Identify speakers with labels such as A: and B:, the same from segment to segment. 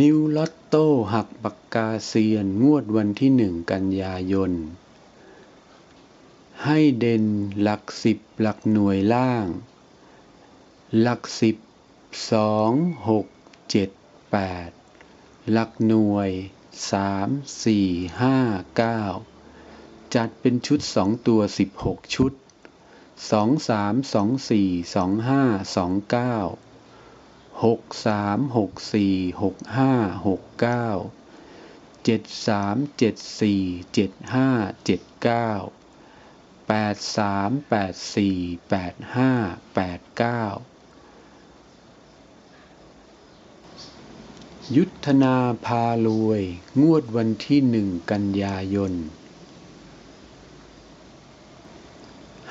A: นิวลอตโต้หักปากกาเซียนงวดวันที่หนึ่งกันยายน ให้เด่นหลักสิบหลักหน่วยล่าง หลักสิบสองหกเจ็ดแปดหลักหน่วยสามสี่ห้าเก้าจัดเป็นชุดสองตัวสิบหกชุดสองสามสองสี่สองห้าสองเก้า หกสามหกสี่หกห้าหกเก้าเจ็ดสามเจ็ดสี่เจ็ดห้าเจ็ดเก้าแปดสามแปดสี่แปดห้าแปดเก้ายุทธนาพารวย งวดวันที่หนึ่งกันยายน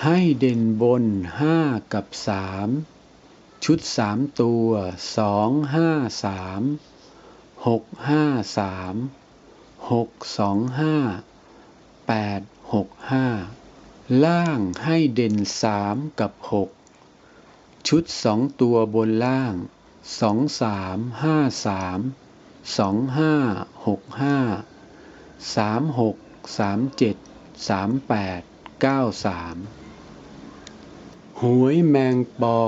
A: ให้เด่นบนห้ากับสาม ชุดสามตัวสองห้าสามหกห้าสามหกสองห้าแปดหกห้าล่างให้เด่นสามกับหกชุดสองตัวบนล่างสองสามห้าสามสองห้าหกห้าสามหกสามเจ็ดสามแปดเก้าสามหวยแมงปอ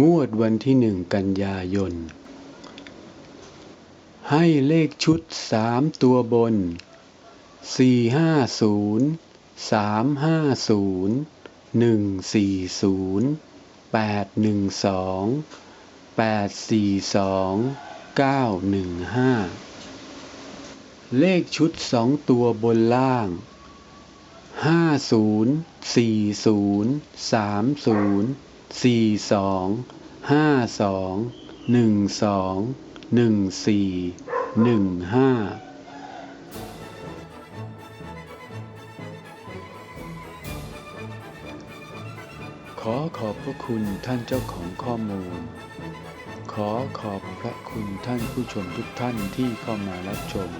A: งวดวันที่หนึ่งกันยายน ให้เลขชุดสามตัวบน 450 350 140 812 842 915 เลขชุดสองตัวบนล่าง 50 40 30 สี่สองห้าสองหนึ่งสองหนึ่งสี่หนึ่งห้าขอขอบพระคุณท่านเจ้าของข้อมูล ขอขอบพระคุณท่านผู้ชมทุกท่านที่เข้ามารับชม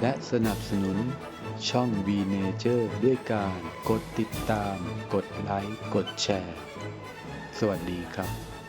A: และสนับสนุนช่อง V Nature ด้วยการกดติดตาม กดไลค์ กดแชร์ สวัสดีครับ